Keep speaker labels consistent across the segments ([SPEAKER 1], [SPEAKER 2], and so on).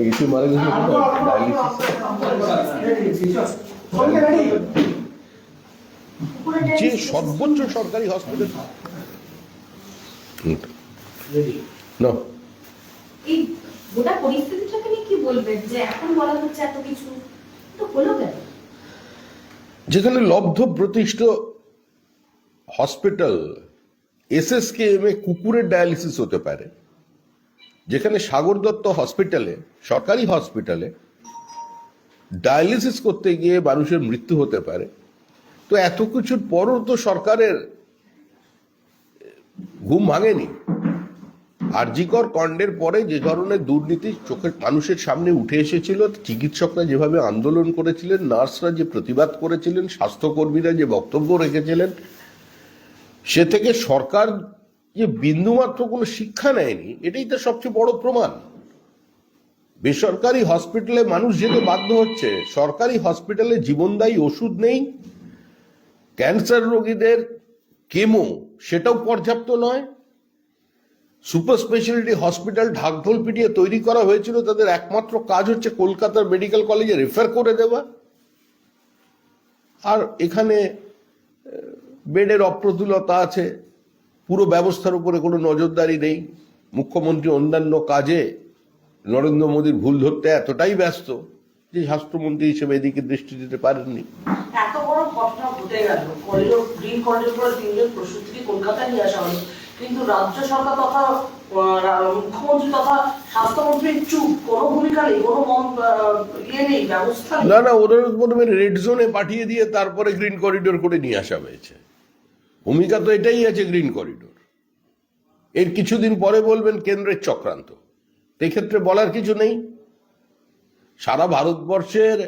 [SPEAKER 1] কিছু মারা গেছে ডায়ালিসিস যে সর্বোচ্চ সরকারি হসপিটাল না
[SPEAKER 2] এই কি যে এখন বলা হচ্ছে এত কিছু তো কেন
[SPEAKER 1] যেখানে লব্ধ প্রতিষ্ঠ হসপিটাল এসএসকেএম এ কুকুরের ডায়ালিসিস হতে পারে যেখানে সাগর দত্ত হসপিটালে, সরকারি হসপিটালে ডায়ালিসিস করতে গিয়ে মানুষের মৃত্যু হতে পারে। তো এত কিছুর পরও তো সরকারের ঘুম ভাঙেনি। আরজিকর কণ্ডের পরে যে ধরনের দুর্নীতি চোখের মানুষের সামনে উঠে এসেছিল, চিকিৎসকরা যেভাবে আন্দোলন করেছিলেন, নার্সরা যে প্রতিবাদ করেছিলেন, স্বাস্থ্যকর্মীরা যে বক্তব্য রেখেছিলেন, সে থেকে সরকার যে বিন্দুমাত্র কোনো শিক্ষা নেয়নি, এটাই তো সবচেয়ে বড় প্রমাণ। বেসরকারি হসপিটালে মানুষ যেতে বাধ্য হচ্ছে, সরকারি হসপিটালে জীবনদায়ী ওষুধ নেই, ক্যান্সার রোগীদের কেমো, সেটাও পর্যাপ্ত নয়। সুপার স্পেশালিটি হসপিটাল ঢাকঢোল পিটিয়ে তৈরি করা হয়েছিল, তাদের একমাত্র কাজ হচ্ছে কলকাতার মেডিকেল কলেজে রেফার করে দেওয়া। আর এখানে বেডের অপ্রতুলতা আছে পুরো ব্যবস্থার উপরে কোনো নজরদারি নেই। মুখ্যমন্ত্রী অন্যান্য কাজে নরেন্দ্র মোদীর ভুল ধরতে এতটাই ব্যস্ত যে স্বাস্থ্যমন্ত্রী হিসেবে এদিকে দৃষ্টি দিতে পারেননি।
[SPEAKER 3] এত বড় ঘটনা ঘটে গেল। করিডোর গ্রিন করিডোর করে তিনজন প্রসূতিকে কলকাতায় নিয়ে আসা হলো। কিন্তু রাজ্য সরকার তথা মুখ্যমন্ত্রী তথা স্বাস্থ্যমন্ত্রীর চুপ। কোনো ভূমিকা নেই কোনো ইয়ে নেই ব্যবস্থা
[SPEAKER 1] না না ওদের প্রথমে রেড জোনে পাঠিয়ে দিয়ে তারপরে গ্রিন করিডোর করে নিয়ে আসা হয়েছে। ভূমিকা তো এটাই আছে গ্রিন করিডোর। এর কিছুদিন পরে বলবেন কেন্দ্রের চক্রান্ত। এক্ষেত্রে বলার কিছু নেই। সারা ভারতবর্ষের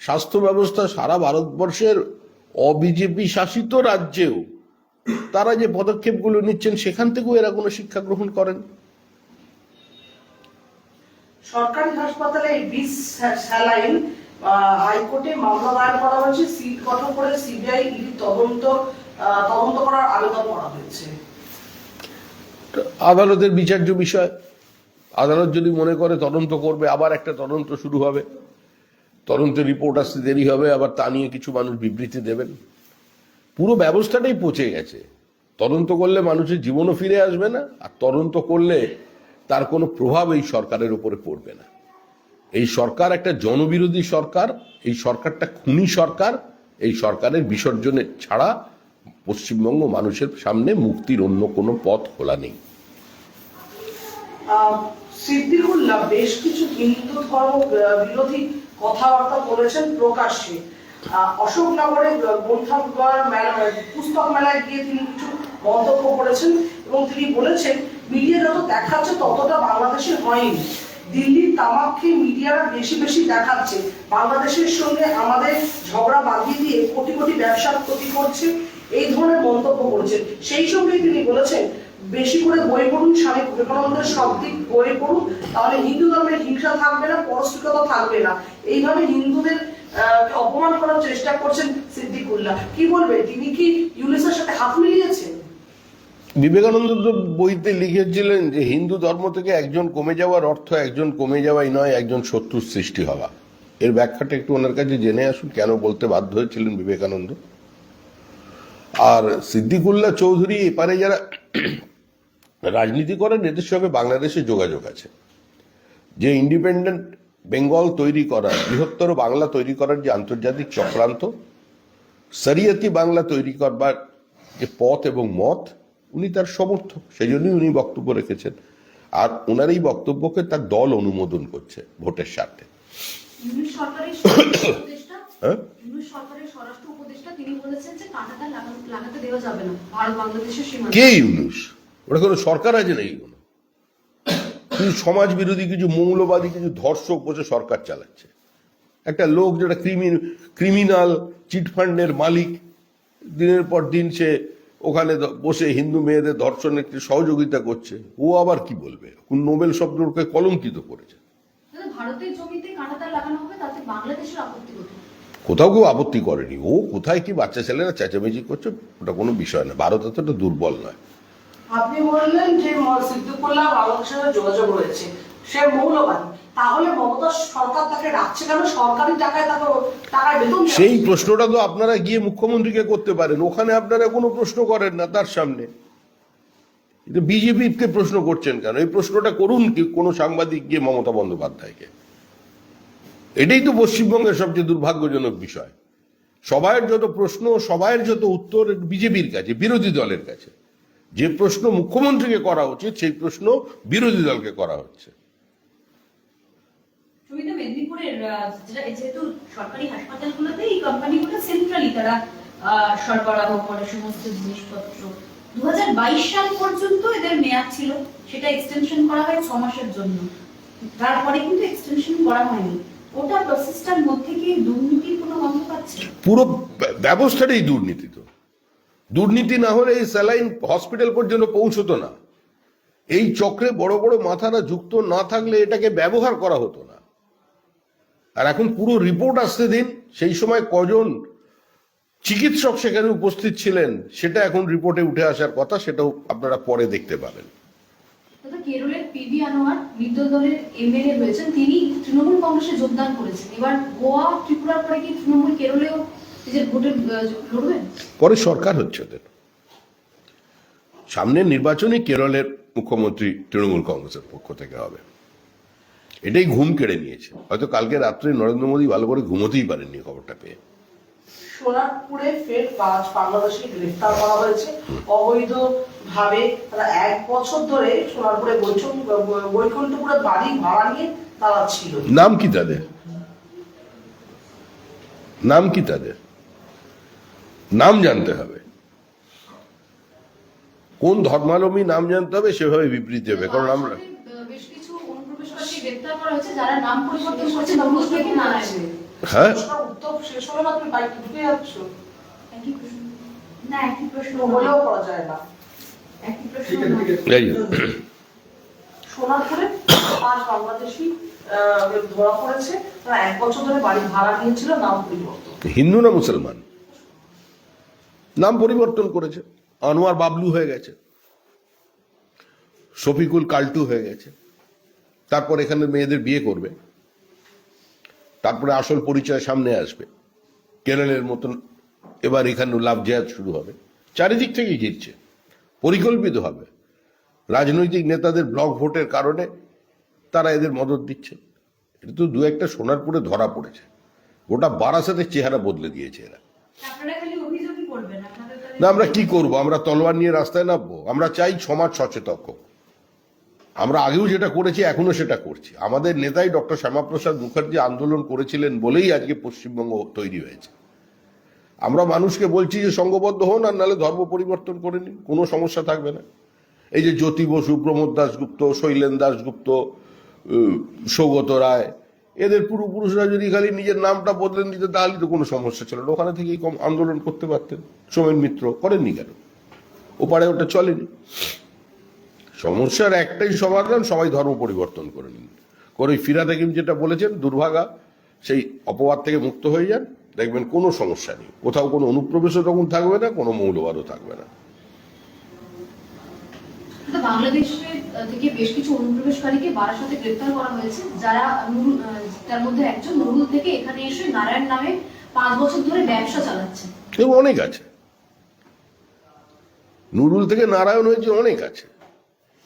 [SPEAKER 1] স্বাস্থ্য ব্যবস্থা সারা ভারতবর্ষের অবিজেপি শাসিত রাজ্যেও তারা যে পদক্ষেপগুলো নিচ্ছেন, সেখান থেকেও এরা কোনো শিক্ষা গ্রহণ করেন।
[SPEAKER 3] সরকারি হাসপাতালে বিষ স্যালাইন হাইকোর্টে মামলা দায়ের করা হয়েছে। সিট গঠন করে সিবিআই তদন্ত তদন্ত করার আবেদন করা হয়েছে।
[SPEAKER 1] আদালতের বিচার্য বিষয়, আদালত যদি মনে করে তদন্ত করবে, আবার একটা তদন্ত শুরু হবে। তদন্তের রিপোর্ট আসতে দেরি হবে, আবার তা নিয়ে কিছু মানুষ বিবৃতি দেবেন। পুরো ব্যবস্থাটাই পচে গেছে। তদন্ত করলে মানুষের জীবনও ফিরে আসবে না, আর তদন্ত করলে তার কোনো প্রভাব এই সরকারের উপরে পড়বে না। এই সরকার একটা জনবিরোধী সরকার, এই সরকারটা খুনি সরকার, এই সরকারের বিসর্জনের ছাড়া পশ্চিমবঙ্গ মানুষের সামনে মুক্তির অন্য কোনো পথ খোলা নেই।
[SPEAKER 3] সিদ্দিকুল্লাহ, বেশ কিছু হিন্দু ধর্ম বিরোধী কথাবার্তা বলেছেন প্রকাশ্যে। অশোকনগরে গ্রন্থাগার মেলা পুস্তক মেলায় গিয়ে তিনি কিছু মন্তব্য করেছেন এবং তিনি বলেছেন মিডিয়া যত দেখাচ্ছে ততটা বাংলাদেশে হয়নি। দিল্লির তামাককে মিডিয়ারা বেশি বেশি দেখাচ্ছে। বাংলাদেশের সঙ্গে আমাদের ঝগড়া বাঁধিয়ে দিয়ে কোটি কোটি ব্যবসার ক্ষতি করছে। এই ধরনের মন্তব্য করেছেন। সেই সঙ্গে তিনি বলেছেন, বেশি করে বই পড়ুন, স্বামী বিবেকানন্দের সব দিক বই পড়ুন, তাহলে হিন্দু ধর্মের হিংসা থাকবে না পরস্পরিকতা থাকবে না। এইভাবে হিন্দুদের অপমান করার চেষ্টা করছেন সিদ্দিকুল্লাহ। কি বলবে তিনি কি ইউনিসের সাথে হাত মিলিয়েছেন?
[SPEAKER 1] বিবেকানন্দ তো বইতে লিখেছিলেন যে, হিন্দু ধর্ম থেকে একজন কমে যাওয়ার অর্থ একজন কমে যাওয়াই নয়, একজন শত্রুর সৃষ্টি হওয়া। এর ব্যাখ্যাটা একটু ওনার কাছে জেনে আসুন, কেন বলতে বাধ্য হয়েছিলেন বিবেকানন্দ? আর সিদ্দিকুল্লাহ চৌধুরী এপারে যারা রাজনীতি করেন, এদের সঙ্গে বাংলাদেশে যোগাযোগ আছে। যে ইন্ডিপেন্ডেন্ট বেঙ্গল তৈরি করার, বৃহত্তর বাংলা তৈরি করার যে আন্তর্জাতিক চক্রান্ত, শরিয়তি বাংলা তৈরি করবার যে পথ এবং মত, উনি তার সমর্থক। সেই জন্যই উনি বক্তব্য রেখেছেন। আর ওনার এই বক্তব্যকে তার দল অনুমোদন করছে ভোটের স্বার্থে। হ্যাঁ?
[SPEAKER 2] সরকারের স্বরাষ্ট্র উপদেষ্টা তিনি বলেছেন যে কাঁটাটা লাগাতে দেওয়া যাবে না। ভারত বাংলাদেশের সীমানা
[SPEAKER 1] কে ইউনুস? ওটা কোনো সরকার আছে নাকি কোনো? কিছু সমাজ বিরোধী কিছু মৌলবাদী কিছু ধর্ষক বসে সরকার চালাচ্ছে। একটা লোক যেটা ক্রিমি ক্রিমিনাল চিটফান্ডের মালিক দিনের পর দিন সে ওখানে বসে হিন্দু মেয়েদের ধর্ষণে একটু সহযোগিতা করছে। ও আবার কি বলবে? কোন নোবেল শব্দকে কলঙ্কিত করেছে।
[SPEAKER 2] ভারতের জমিতে কাঁটাটা লাগানো হবে তাতে বাংলাদেশের আপত্তি
[SPEAKER 1] কোথাও কেউ আপত্তি করেনি। ও কোথায় কি বাচ্চা ছেলেরা চেঁচামেচি করছে ওটা কোনো বিষয় না। ভারত এতটা দুর্বল নয়।
[SPEAKER 3] আপনি বললেন যে সিদ্দিকুল্লাহ বাংলাদেশের সাথে যোগাযোগ রয়েছে। সে মৌলবাদী। তাহলে মমতা সরকার তাকে রাখছে কেন? সরকারি টাকায় তাকে টাকায় বেতন
[SPEAKER 1] সেই প্রশ্নটা তো আপনারা গিয়ে মুখ্যমন্ত্রীকে করতে পারেন। ওখানে আপনারা কোনো প্রশ্ন করেন না তার সামনে। বিজেপিকে প্রশ্ন করছেন কেন? এই প্রশ্নটা করুন কি কোনো সাংবাদিক গিয়ে মমতা বন্দ্যোপাধ্যায়কে। এটাই তো পশ্চিমবঙ্গের সবচেয়ে দুর্ভাগ্যজনক বিষয়। সবাইয়ের যত প্রশ্ন, সবাইয়ের যত উত্তর বিজেপির কাছে, বিরোধী দলের কাছে। যে প্রশ্ন মুখ্যমন্ত্রীকে করা উচিত, সেই প্রশ্ন বিরোধী দলকে করা হচ্ছে।
[SPEAKER 2] সাল পর্যন্ত এদের মেয়াদ ছিল। সেটা এক্সটেনশন করা হয় ছ মাসের জন্য। তারপরে কিন্তু এক্সটেনশন করা হয়নি। ওটা প্রসেসটার মধ্যে কি দুর্নীতির কোনো গন্ধ পাচ্ছে?
[SPEAKER 1] পুরো ব্যবস্থাটাই দুর্নীতি তো। দুর্নীতি না হলে এই স্যালাইন হসপিটাল পর্যন্ত পৌঁছতো না। এই চক্রে বড় বড় মাথারা যুক্ত না থাকলে এটাকে ব্যবহার করা হতো না। আর এখন পুরো রিপোর্ট আসতে দিন, সেই সময় কজন চিকিৎসক সেখানে উপস্থিত ছিলেন, সেটা এখন রিপোর্টে উঠে আসার কথা, সেটাও আপনারা পরে দেখতে পাবেন।
[SPEAKER 2] দাদা কেরলের পিবি আনোয়ার বিরোধী দলের এমএলএ রয়েছেন। তিনি তৃণমূল কংগ্রেসে যোগদান করেছেন। এবার গোয়া ত্রিপুরার পরে কি তৃণমূল কেরলেও নিজের আহ, লড়বেন
[SPEAKER 1] পরে সরকার হচ্ছে ওদের। সামনের নির্বাচনে কেরলের মুখ্যমন্ত্রী তৃণমূল কংগ্রেসের পক্ষ থেকে হবে। এটাই ঘুম কেড়ে নিয়েছে। হয়তো কালকে রাত্রে নরেন্দ্র মোদী ভালো করে ঘুমোতেই পারেননি খবরটা পেয়ে।
[SPEAKER 3] সোনারপুরে ফের পাঁচ বাংলাদেশি গ্রেফতার করা হয়েছে। অবৈধ ভাবে তারা এক বছর ধরে সোনারপুরে বৈকুণ্ঠপুরে বাড়ি ভাড়া নিয়ে তারা ছিল
[SPEAKER 1] নাম কি তাদের? নাম কি তাদের? নাম জানতে হবে। কোন ধর্মালম্বী নাম জানতে হবে সেভাবে বিবৃতি হবে কারণ আমরা
[SPEAKER 2] বেশ কিছু অনুপ্রবেশকারীকে গ্রেফতার করা হয়েছে যারা নাম পরিবর্তন করছে তমলুক থেকে নারায়ণ
[SPEAKER 1] হ্যাঁ?
[SPEAKER 3] না
[SPEAKER 2] একই প্রশ্ন।
[SPEAKER 3] হলেও করা যায় না। সোনারপুরে পাঁচ বাংলাদেশি ধরা পড়েছে। তারা এক বছর ধরে বাড়ি ভাড়া নিয়েছিল নাম পরিবর্তন।
[SPEAKER 1] হিন্দু না মুসলমান? নাম পরিবর্তন করেছে। আনোয়ার বাবলু হয়ে গেছে। শফিকুল কাল্টু হয়ে গেছে। তারপর এখানে মেয়েদের বিয়ে করবে। তারপরে আসল পরিচয় সামনে আসবে। কেরলের মতন এবার এখানে লাভ জেহাদ শুরু হবে। চারিদিক থেকে ঘিরছে। পরিকল্পিত হবে। রাজনৈতিক নেতাদের ব্লক ভোটের কারণে তারা এদের মদত দিচ্ছে। এটা তো দু একটা সোনারপুরে ধরা পড়েছে। গোটা বারাসাতের চেহারা বদলে দিয়েছে এরা। না আমরা কি করব? আমরা তলোয়ার নিয়ে রাস্তায় নামবো? আমরা চাই সমাজ সচেতক হোক। আমরা আগেও যেটা করেছি এখনও সেটা করছি। আমাদের নেতাই ডক্টর শ্যামাপ্রসাদ মুখার্জি আন্দোলন করেছিলেন বলেই আজকে পশ্চিমবঙ্গ তৈরি হয়েছে। আমরা মানুষকে বলছি যে সঙ্গবদ্ধ হন আর নাহলে ধর্ম পরিবর্তন করে নিন, কোনো সমস্যা থাকবে না। এই যে জ্যোতি বসু, প্রমোদ দাসগুপ্ত শৈলেন দাসগুপ্ত সৌগত রায়, এদের পূর্বপুরুষরা যদি খালি নিজের নামটা বদলে নিতে, তাহলে তো কোনো সমস্যা ছিল না। ওখানে থেকেই কম আন্দোলন করতে পারতেন। সোমেন মিত্র করেননি কেন? ওপারে ওটা চলেনি। সমস্যার একটাই সমাধান, সবাই ধর্ম পরিবর্তন করে নিন। করে ফিরাদ হাকিম যেটা বলেছেন, দুর্ভাগা, সেই অপবাদ থেকে মুক্ত হয়ে যান। দেখবেন কোনো সমস্যা নেই। কোথাও কোনো অনুপ্রবেশও তখন থাকবে না কোনো মৌলবাদও থাকবে না।
[SPEAKER 2] কিন্তু থেকে বেশ কিছু অনুপ্রবেশকারীকে বারাসাতে গ্রেফতার করা হয়েছে যারা তার মধ্যে একজন নুরুল থেকে এখানে এসে নারায়ণ নামে পাঁচ বছর ধরে ব্যবসা চালাচ্ছে।
[SPEAKER 1] এবং অনেক আছে। নুরুল থেকে নারায়ণ হয়েছে অনেক আছে।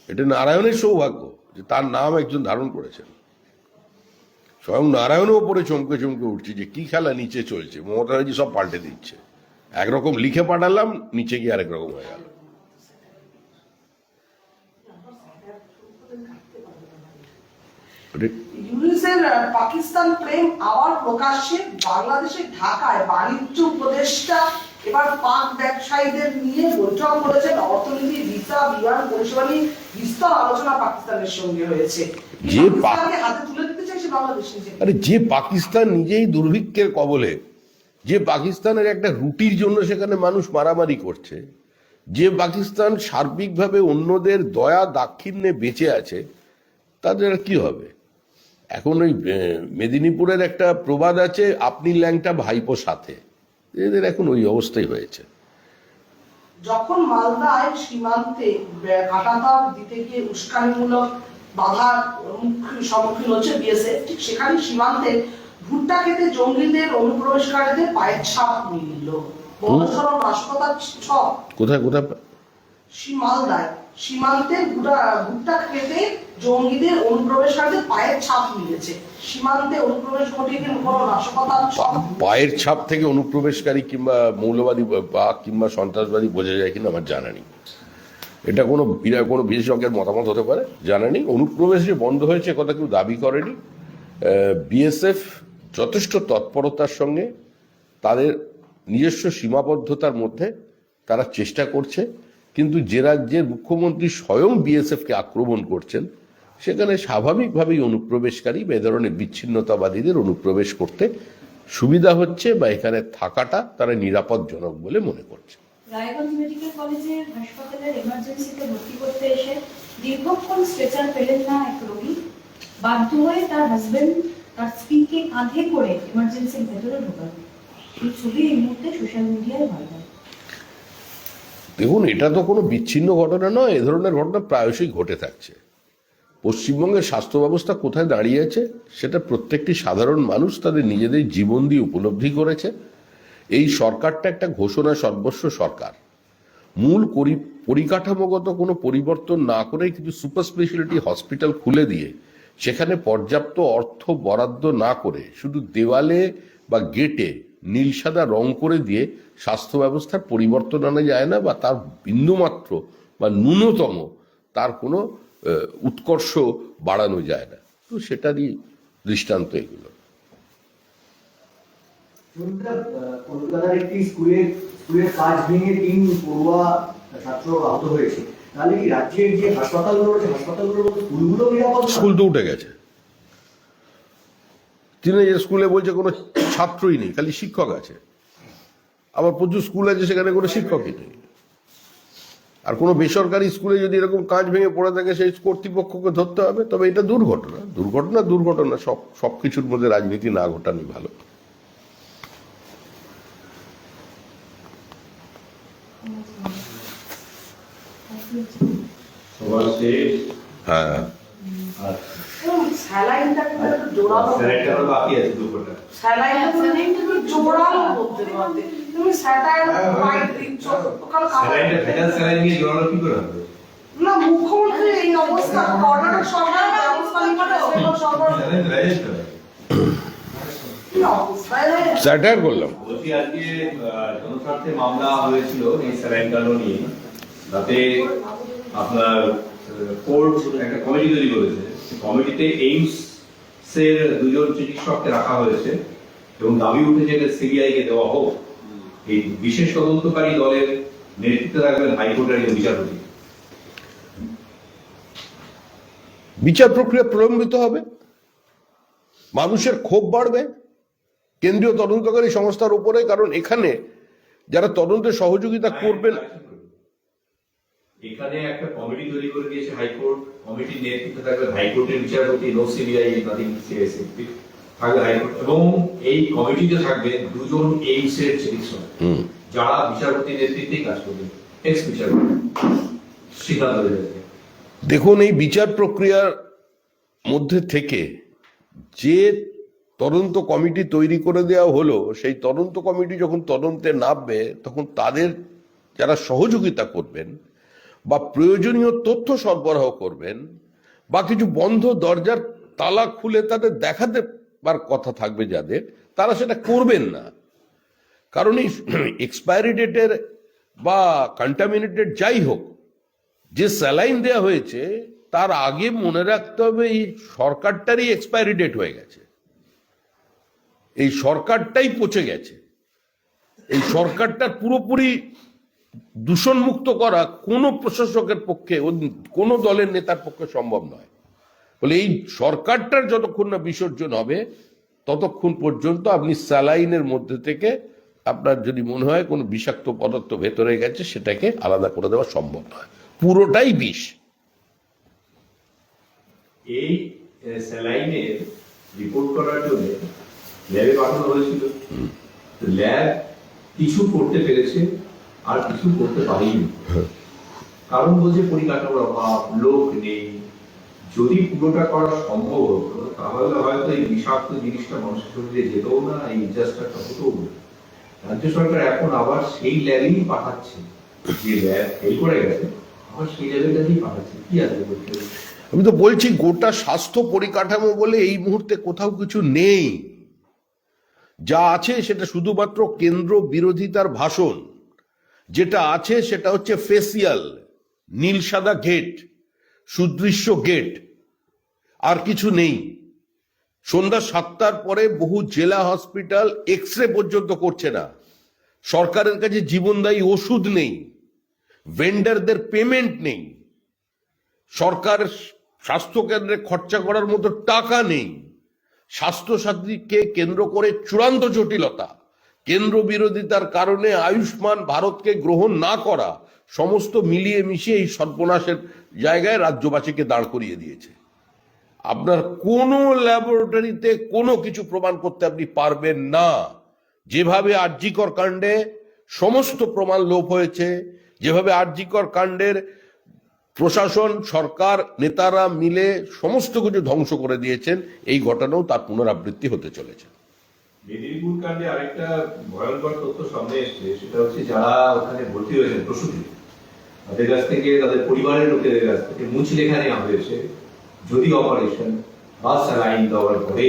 [SPEAKER 1] এটা নারায়ণের সৌভাগ্য যে তার নাম একজন ধারণ করেছেন। স্বয়ং নারায়ণও ওপরে চমকে চমকে উঠছে যে কি খেলা নিচে চলছে। মমতা ব্যানার্জি সব পাল্টে দিচ্ছে। একরকম লিখে পাঠালাম নিচে গিয়ে আরেক রকম হয়ে গেল।
[SPEAKER 3] ইউনিসের পাকিস্তান প্রেম আবার প্রকাশ্যে বাংলাদেশের ঢাকায় বাণিজ্য উপদেষ্টা এবার পাক ব্যবসায়ীদের নিয়ে বৈঠক করেছেন। অর্থনীতি ভিসা বিমান পরিষেবা নিয়ে বিস্তর আলোচনা পাকিস্তানের সঙ্গে হয়েছে।
[SPEAKER 1] যে
[SPEAKER 3] হাতে তুলে
[SPEAKER 1] আরে যে পাকিস্তান নিজেই দুর্ভিক্ষের কবলে যে পাকিস্তানের একটা রুটির জন্য সেখানে মানুষ মারামারি করছে যে পাকিস্তান সার্বিকভাবে অন্যদের দয়া দাক্ষিণ্যে বেঁচে আছে তাদের কি হবে? এখন ওই মেদিনীপুরের একটা প্রবাদ আছে আপনি ল্যাংটা ভাইপো সাথে। এদের এখন ওই অবস্থাই হয়েছে।
[SPEAKER 3] যখন মালদায় সীমান্তে কাঁটাতার দিতে গিয়ে উস্কানিমূলক বাধার মুখ- সম্মুখীন হচ্ছে বিএসএফ ঠিক সেখানে সীমান্তে ভুট্টা খেতে জঙ্গিদের অনুপ্রবেশকারীদের পায়ের ছাপ মিলল। বড়সড় হাসপাতাল ছক
[SPEAKER 1] কোথায় কোথায়?
[SPEAKER 3] সীমালদায় সীমান্তে ভুট্টা ভুট্টা খেতে জঙ্গিদের অনুপ্রবেশকারীদের পায়ের ছাপ মিলেছে। সীমান্তে অনুপ্রবেশ ঘটিয়ে কোনো নাশকতার ছক
[SPEAKER 1] পায়ের ছাপ থেকে অনুপ্রবেশকারী কিংবা মৌলবাদী বা কিংবা সন্ত্রাসবাদী বোঝা যায় কিনা আমার জানা নেই। এটা কোনো কোনো বিশেষজ্ঞের মতামত হতে পারে, জানা নেই। অনুপ্রবেশ যে বন্ধ হয়েছে কথা কেউ দাবি করেনি। বিএসএফ যথেষ্ট তৎপরতার সঙ্গে তাদের নিজস্ব সীমাবদ্ধতার মধ্যে তারা চেষ্টা করছে, কিন্তু যে রাজ্যের মুখ্যমন্ত্রী স্বয়ং বিএসএফকে আক্রমণ করছেন, সেখানে স্বাভাবিকভাবেই অনুপ্রবেশকারী বা ধরনের বিচ্ছিন্নতাবাদীদের অনুপ্রবেশ করতে সুবিধা হচ্ছে বা এখানে থাকাটা তারা নিরাপদজনক বলে মনে করছে।
[SPEAKER 2] রায়গঞ্জ মেডিকেল কলেজের হাসপাতালের এমার্জেন্সিতে ভর্তি করতে এসে দীর্ঘক্ষণ স্ট্রেচার পেলেন না এক রোগী। বাধ্য হয়ে তার হাজবেন্ড তার স্ত্রীকে কাঁধে করে এমার্জেন্সির ভেতরে ঢোকান। এই ছবি এই মুহূর্তে সোশ্যাল মিডিয়ায় ভাইরাল
[SPEAKER 1] দেখুন, এটা তো কোনো বিচ্ছিন্ন ঘটনা নয়, এ ধরনের ঘটনা প্রায়শই ঘটে থাকছে। পশ্চিমবঙ্গের স্বাস্থ্য ব্যবস্থা কোথায় দাঁড়িয়েছে সেটা প্রত্যেকটি সাধারণ মানুষ তাদের নিজেদের জীবন দিয়ে উপলব্ধি করেছে। এই সরকারটা একটা ঘোষণা সর্বস্ব সরকার। মূল পরিকাঠামোগত কোনো পরিবর্তন না করে কিছু সুপার স্পেশালিটি হসপিটাল খুলে দিয়ে সেখানে পর্যাপ্ত অর্থ বরাদ্দ না করে শুধু দেওয়ালে বা গেটে নীল সাদা রং করে দিয়ে স্বাস্থ্য ব্যবস্থার পরিবর্তন আনা যায় না বা তার বিন্দুমাত্র বা ন্যূনতম তার কোনো উৎকর্ষ বাড়ানো যায় না। তো সেটারই দৃষ্টান্ত এগুলো।
[SPEAKER 4] কলকাতার একটি স্কুলের স্কুলের কাজ ভেঙে তিন পড়ুয়া ছাত্র আহত হয়েছে। তাহলে কি রাজ্যের যে হাসপাতালগুলো রয়েছে, হাসপাতালগুলোর মধ্যে স্কুলগুলো নিরাপদ
[SPEAKER 1] স্কুল তো উঠে গেছে স্কুলে বলছে কোনো ছাত্রই নেই, খালি শিক্ষক আছে। আবার প্রচুর স্কুল আছে, সেখানে কোনো শিক্ষকই নেই। আর কোনো বেসরকারি স্কুলে যদি এরকম কাজ ভেঙে পড়ে থাকে, সেই কর্তৃপক্ষকে ধরতে হবে। তবে এটা দুর্ঘটনা। দুর্ঘটনা দুর্ঘটনা, সব সব কিছুর মধ্যে রাজনীতি না ঘটানি ভালো
[SPEAKER 5] সবার শেষ
[SPEAKER 1] হ্যাঁ
[SPEAKER 5] আর
[SPEAKER 3] এবং স্যালাইনটা কিন্তু একটু জোরালো
[SPEAKER 5] স্যালাইনটারও বাকি আছে দুপুরটা
[SPEAKER 3] স্যালাইনটা তুমি একটু জোরালো করতে পারতে তুমি স্যাটাইন পাইপ দিচ্ছ কারণ
[SPEAKER 5] স্যালাইনটা ভেজাল স্যালাইন নিয়ে জোরালো কি করে হবে
[SPEAKER 3] না মুখ্যমন্ত্রী এই অবস্থা কর্ণাটক সরকার ব্যবস্থা নিচ্ছে সরকার
[SPEAKER 1] স্যাটায়ার করলাম
[SPEAKER 5] বলছি আজকে জনস্বার্থে মামলা হয়েছিল এই স্যালাইন নিয়ে তাতে আপনার কোর্ট একটা কমিটি তৈরি করেছে। কমিটিতে এইমস এর দুজন চিকিৎসককে রাখা হয়েছে এবং দাবি উঠেছে যে সিবিআই কে দেওয়া হোক। এই বিশেষ তদন্তকারী দলের নেতৃত্বে থাকবেন হাইকোর্টের একজন বিচারপতি।
[SPEAKER 1] বিচার প্রক্রিয়া প্রলম্বিত হবে, মানুষের ক্ষোভ বাড়বে, কেন্দ্রীয় তদন্তকারী সংস্থার উপরে, কারণ এখানে যারা তদন্তে সহযোগিতা করবেন
[SPEAKER 5] এখানে একটা কমিটি তৈরি করে দিয়েছে হাইকোর্ট। কমিটির নেতৃত্বে থাকবে হাইকোর্টের বিচারপতি নো সিবিআই নাথিং সিআইসি থাকবে। High court. এবং এই কমিটিতে থাকবে দুজন এইমস এর চিকিৎসক। যারা বিচারপতি নেতৃত্বে কাজ করবে। এক্স বিচারপতি। সিদ্ধান্ত
[SPEAKER 1] দেখুন এই বিচার প্রক্রিয়ার মধ্যে থেকে যে তদন্ত কমিটি তৈরি করে দেওয়া হলো সেই তদন্ত কমিটি যখন তদন্তে নামবে তখন তাদের যারা সহযোগিতা করবেন বা প্রয়োজনীয় তথ্য সরবরাহ করবেন, বা কিছু বন্ধ দরজার তালা খুলে তাদের দেখাতে পার কথা থাকবে যাদের, তারা সেটা করবেন না। কারণ এই এক্সপায়ারি ডেটের বা কন্টামিনেটেড যাই হোক, যে স্যালাইন দেওয়া হয়েছে, তার আগে মনে রাখতে হবে এই সরকারটারই এক্সপায়ারি ডেট হয়ে গেছে। এই সরকারটাই পচে গেছে। এই সরকারটার পুরোপুরি দূষণমুক্ত করা কোনো প্রশাসকের পক্ষে কোনো দলের নেতার পক্ষে সম্ভব নয়। বলে এই সরকারটার যতক্ষণ না বিসর্জন হবে ততক্ষণ পর্যন্ত আপনি স্যালাইনের মধ্যে থেকে আপনার যদি মনে হয় কোনো বিষাক্ত পদার্থ ভেতরে গেছে সেটাকে আলাদা করে দেওয়া সম্ভব নয়। পুরোটাই বিষ।
[SPEAKER 5] এই স্যালাইনের রিপোর্ট করার জন্য ল্যাবে পাঠানো হয়েছিল। ল্যাব কিছু করতে পেরেছে। আর কিছু করতে পারেনি। কারণ বলছে, পরিকাঠামোর অভাব, লোক নেই। যদি পুরোটা করা সম্ভব হতো, তাহলে হয়তো এই বিষাক্ত জিনিসটা মানুষের শরীরে যেতও না, এই ইনজাস্টারটা না। রাজ্য সরকার এখন আবার সেই ল্যাবেই পাঠাচ্ছে। যে ল্যাব ফেল করে গেছে, আবার সেই ল্যাবেটাতেই পাঠাচ্ছে। কি আছে
[SPEAKER 1] আমি তো বলছি, গোটা স্বাস্থ্য পরিকাঠামো বলে এই মুহূর্তে কোথাও কিছু নেই। যা আছে সেটা শুধুমাত্র কেন্দ্র বিরোধিতার ভাষণ। যেটা আছে সেটা হচ্ছে ফেসিয়াল নীল সাদা গেট সুদৃশ্য গেট আর কিছু নেই। সন্ধ্যা সাতটার পরে বহু জেলা হসপিটাল এক্স রে পর্যন্ত করছে না। সরকারের কাছে জীবনদায়ী ওষুধ নেই। ভেন্ডারদের পেমেন্ট নেই। সরকার স্বাস্থ্যকেন্দ্রে খরচা করার মতো টাকা নেই। স্বাস্থ্যসাথীকে কেন্দ্র করে চূড়ান্ত জটিলতা। কেন্দ্র বিরোধিতার কারণে আয়ুষ্মান ভারতকে গ্রহণ না করা সমস্ত মিলিয়ে মিশিয়ে এই সর্বনাশের জায়গায় রাজ্যবাসীকে দাঁড় করিয়ে দিয়েছে। আপনার কোনো ল্যাবরেটরিতে কোনো কিছু প্রমাণ করতে আপনি পারবেন না। যেভাবে আরজিকর কাণ্ডে সমস্ত প্রমাণ লোপ হয়েছে, যেভাবে আরজিকর কাণ্ডের প্রশাসন, সরকার, নেতারা মিলে সমস্ত কিছু ধ্বংস করে দিয়েছেন, এই ঘটনাও তার পুনরাবৃত্তি হতে চলেছে।
[SPEAKER 5] মেদিনীপুর কাণ্ডে আরেকটা ভয়ঙ্কর তথ্য সামনে এসছে, সেটা হচ্ছে যারা ওখানে ভর্তি হয়েছেন প্রসূতি। তাদের কাছ থেকে, তাদের পরিবারের লোকেদের কাছ থেকে মুচলেখা নেওয়া হয়েছে, যদি অপারেশন বা স্যালাইন দেওয়ার পরে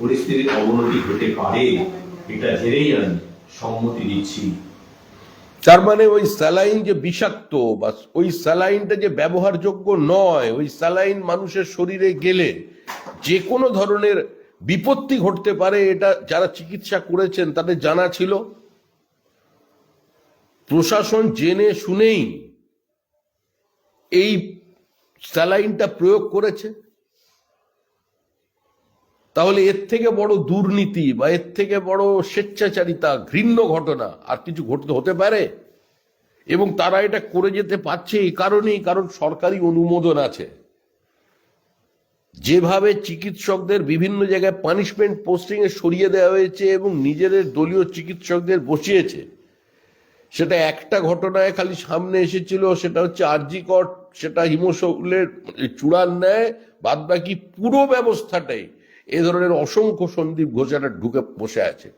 [SPEAKER 5] পরিস্থিতির অবনতি হতে পারে, এটা জেনেই আমি সম্মতি দিচ্ছি।
[SPEAKER 1] তার মানে ওই স্যালাইন যে বিষাক্ত বা ওই স্যালাইনটা যে ব্যবহারযোগ্য নয়, ওই স্যালাইন মানুষের শরীরে গেলে যে কোনো ধরনের বিপত্তি ঘটতে পারে, এটা যারা চিকিৎসা করেছেন তাদের জানা ছিল। প্রশাসন জেনে শুনেই এই স্যালাইনটা প্রয়োগ করেছে। তাহলে এর থেকে বড় দুর্নীতি বা এর থেকে বড় স্বেচ্ছাচারিতা, ঘৃণ্য ঘটনা আর কিছু ঘটতে হতে পারে? এবং তারা এটা করে যেতে পারছে এই কারণেই, কারণ সরকারি অনুমোদন আছে। যেভাবে চিকিৎসকদের বিভিন্ন জায়গায় পানিশমেন্ট পোস্টিং এ সরিয়ে দেওয়া হয়েছে এবং নিজেদের দলীয় চিকিৎসকদের বসিয়েছে, সেটা একটা ঘটনায় খালি সামনে এসেছিল, সেটা হচ্ছে আরজি কট সেটা হিমোশলের চূড়ার ন্যায় বাদ বাকি পুরো ব্যবস্থাটাই এ ধরনের অসংখ্য সন্দীপ ঘোষাটা ঢুকে বসে আছে।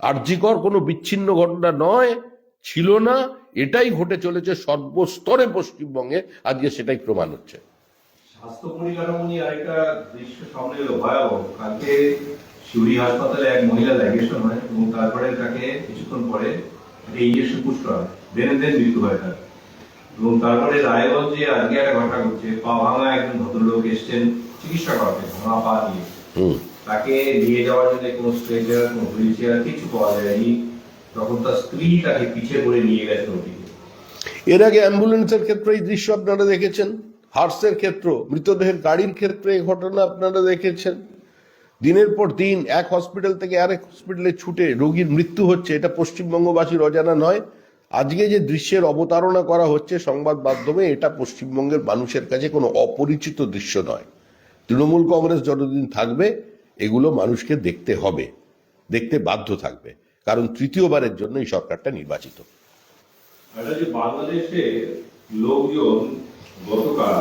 [SPEAKER 1] আরজিকর কোনো বিচ্ছিন্ন ঘটনা নয়, ছিল না, এটাই ঘটে চলেছে সর্বস্তরে পশ্চিমবঙ্গে, আজকে সেটাই প্রমাণ হচ্ছে।
[SPEAKER 5] স্বাস্থ্য পরিকাঠামো নিয়ে আরেকটা দৃশ্য সামনে এলো ভয়াবহ। কালকে শিউরি হাসপাতালে এক মহিলা ল্যাগেশন হয় এবং তারপরে তাকে কিছুক্ষণ পরে একটা ইঞ্জেকশন পুশ করা দেন দেন মৃত্যু হয় তার। এবং তারপরে রায়গঞ্জে আজকে একটা ঘটনা ঘটছে। পা ভাঙা একজন ভদ্রলোক এসছেন চিকিৎসা করাতে ভাঙা পা নিয়ে তাকে নিয়ে যাওয়ার জন্য কোনো স্ট্রেচার কোনো হুইল চেয়ার কিছু পাওয়া যায়নি। তখন তার স্ত্রী তাকে পিছিয়ে করে নিয়ে গেছে ওদিকে
[SPEAKER 1] এর আগে অ্যাম্বুলেন্সের ক্ষেত্রে এই দৃশ্য আপনারা দেখেছেন। হার্সের ক্ষেত্র, মৃতদেহের গাড়ির ক্ষেত্রে এই ঘটনা আপনারা দেখেছেন। দিনের পর দিন এক হসপিটাল থেকে আরেক হসপিটালে ছুটে রোগীর মৃত্যু হচ্ছে, এটা পশ্চিমবঙ্গবাসীর অজানা নয়। আজকে যে দৃশ্যের অবতারণা করা হচ্ছে সংবাদ মাধ্যমে, এটা পশ্চিমবঙ্গের মানুষের কাছে কোনো অপরিচিত দৃশ্য নয়। তৃণমূল কংগ্রেস যতদিন থাকবে, এগুলো মানুষকে দেখতে হবে, দেখতে বাধ্য থাকবে, কারণ তৃতীয়বারের জন্য এই সরকারটা নির্বাচিত।
[SPEAKER 5] বাংলাদেশে লোকজন গতকাল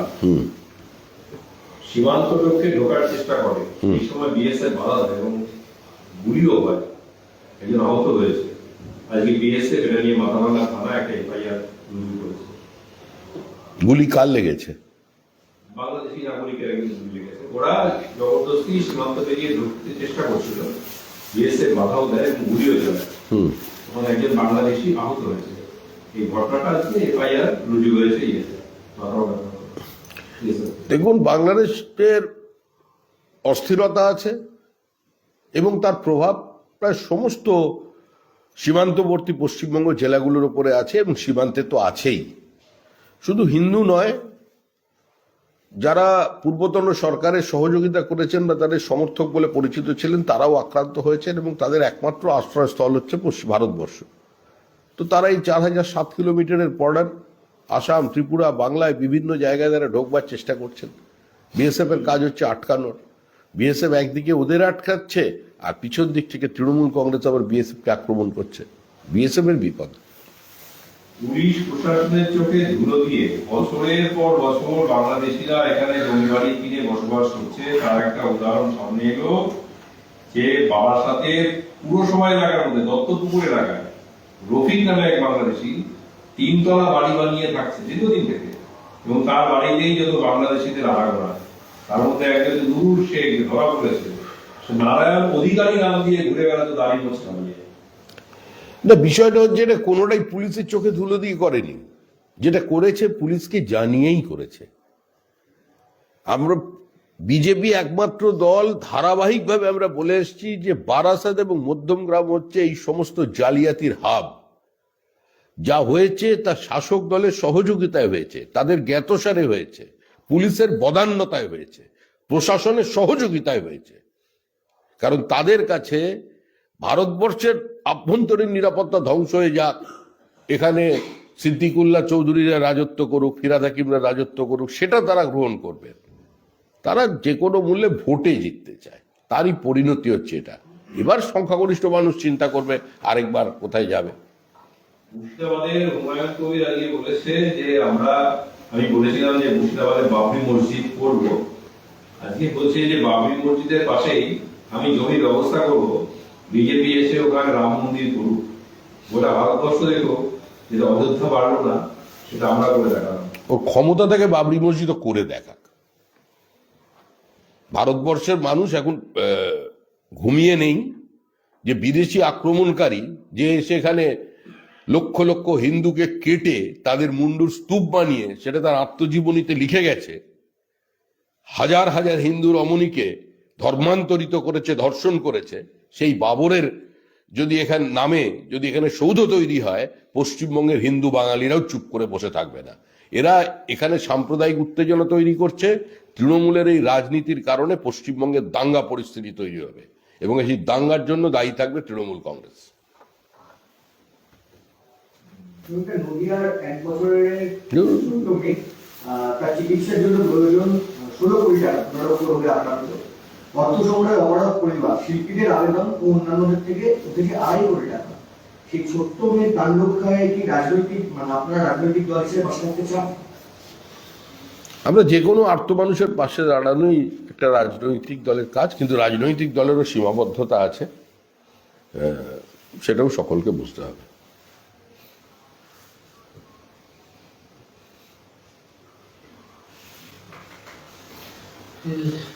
[SPEAKER 5] সীমান্ত লক্ষ্যে ঢোকার চেষ্টা করে। এই সময় বিএসএফ বাধা দেয় এবং গুলিও হয়। একজন আহত হয়েছে। আজকে বিএসএফ এটা নিয়ে মাথাভাঙ্গা থানা একটা এফআইআর রুজু করেছে।
[SPEAKER 1] গুলি কার লেগেছে?
[SPEAKER 5] বাংলাদেশি নাগরিকের একজন গুলি লেগেছে। ওরা জবরদস্তি সীমান্ত পেরিয়ে ঢুকতে চেষ্টা করছিল। বিএসএফ বাধাও দেয় এবং গুলিও চালায় একজন বাংলাদেশি আহত হয়েছে। এই ঘটনাটা আজকে এফআইআর রুজু হয়েছে ইয়েতে
[SPEAKER 1] দেখুন, বাংলাদেশের অস্থিরতা আছে এবং তার প্রভাব প্রায় সমস্ত সীমান্তবর্তী পশ্চিমবঙ্গ জেলাগুলোর উপরে আছে এবং সীমান্তে তো আছেই। শুধু হিন্দু নয়, যারা পূর্বতন সরকারের সহযোগিতা করেছেন বা তাদের সমর্থক বলে পরিচিত ছিলেন, তারাও আক্রান্ত হয়েছেন এবং তাদের একমাত্র আশ্রয়স্থল হচ্ছে ভারতবর্ষ। তো তারা এই চার হাজার সাত কিলোমিটারের বর্ডার আসাম, ত্রিপুরা, বাংলায় বিভিন্ন জায়গায় তারা ঢোকবার চেষ্টা করছেন। বিএসএফ এর কাজ হচ্ছে আটকানোর। বিএসএফ একদিকে ওদের আটকাচ্ছে, আর পিছন দিক থেকে তৃণমূল কংগ্রেস আবার বিএসএফ কে আক্রমণ করছে। বিএসএফ এর বিপদ।
[SPEAKER 5] পুলিশ প্রশাসনের চোখে ধুলো দিয়ে বছরের পর বছর বাংলাদেশিরা এখানে জমি বাড়ি কিনে বসবাস করছে। তার একটা উদাহরণ সামনে এলো, যে বাবার সাথে পুরসভা এলাকার মধ্যে, দত্তপুকুর এলাকায়, রফিক নামে এক বাংলাদেশি তিনতলা বাড়ি বানিয়ে থাকছে দীর্ঘদিন থেকে। এবং তার বাড়িতেই যত বাংলাদেশিদের আনাগোনা তার মধ্যে একজন দূর শেখ ধরা পড়েছে। নারায়ণ অধিকারী নাম দিয়ে ঘুরে বেড়াতো দাঁড়িয়ে বসে নিয়ে
[SPEAKER 1] না, বিষয়টা হচ্ছে এটা কোনোটাই পুলিশের চোখে ধুলো দিয়ে করেনি। যেটা করেছে পুলিশকে জানিয়েই করেছে। আমরা, বিজেপি একমাত্র দল, ধারাবাহিকভাবে আমরা বলে এসেছি যে বারাসাত এবং মধ্যমগ্রাম হচ্ছে এই সমস্ত জালিয়াতির হাব। যা হয়েছে তা শাসক দলের সহযোগিতায় হয়েছে, তাদের জ্ঞাতসারে হয়েছে, পুলিশের বদান্যতায় হয়েছে, প্রশাসনের সহযোগিতায় হয়েছে। কারণ তাদের কাছে ভারতবর্ষের আভ্যন্তরীণ নিরাপত্তা ধ্বংস হয়ে যাক, এখানে সিদ্দিকুল্লাহ চৌধুরীরা রাজত্ব করুক, ফিরাদ হাকিমরা রাজত্ব করুক, সেটা তারা গ্রহণ করবে। তারা যে কোনো মূল্যে ভোটে জিততে চায়, তারই পরিণতি হচ্ছে এটা। এবার সংখ্যাগরিষ্ঠ মানুষ চিন্তা করবে, আরেকবার কোথায় যাবে।
[SPEAKER 5] মুর্শিদাবাদের হুমায়ুন কবির আগে বলেছে যে আমরা, আমি বলেছিলাম যে মুর্শিদাবাদে বাবরি মসজিদ করব। আজকে বলছে যে বাবরি মসজিদের পাশেই আমি জমির ব্যবস্থা করব। বিজেপি এসে ওখানে রাম মন্দির করুক। গোটা ভারতবর্ষ দেখো, যেটা অযোধ্যা বাড়লো না, সেটা আমরা করে দেখালাম।
[SPEAKER 1] ও ক্ষমতা থেকে বাবরি মসজিদ করে দেখাক। ভারতবর্ষের মানুষ এখন ঘুমিয়ে নেই। যে বিদেশি আক্রমণকারী যে সেখানে লক্ষ লক্ষ হিন্দুকে কেটে তাদের মুন্ডুর স্তূপ বানিয়ে সেটা তার আত্মজীবনীতে লিখে গেছে। হাজার হাজার হিন্দু রমণীকে ধর্মান্তরিত করেছে, ধর্ষণ করেছে। সেই বাবরের যদি এখানে নামে, যদি এখানে সৌধ তৈরি হয়, পশ্চিমবঙ্গের হিন্দু বাঙালিরাও চুপ করে বসে থাকবে না। এরা এখানে সাম্প্রদায়িক উত্তেজনা তৈরি করছে, তৃণমূলের এই রাজনীতির কারণে পশ্চিমবঙ্গের দাঙ্গা পরিস্থিতি তৈরি হবে এবং এই দাঙ্গার জন্য দায়ী থাকবে তৃণমূল কংগ্রেস।
[SPEAKER 4] নদীয়ার এক বছরের জমি তার চিকিৎসার জন্য প্রয়োজন ষোলো কোটি টাকা দুরারোগ্য রোগে আক্রান্ত অর্থ সংগ্রহের অপরাধ পরিবার শিল্পীদের আবেদন ও অন্যান্যদের থেকে থেকে আড়াই কোটি টাকা। সেই ছোট্ট মেয়ে প্রাণ রক্ষায় কি রাজনৈতিক মানে আপনারা রাজনৈতিক দল হিসেবে পাশে থাকতে চান?
[SPEAKER 1] আমরা যে কোনো আর্ত মানুষের পাশে দাঁড়ানোই একটা রাজনৈতিক দলের কাজ কিন্তু রাজনৈতিক দলেরও সীমাবদ্ধতা আছে। সেটাও সকলকে বুঝতে হবে।
[SPEAKER 6] 嗯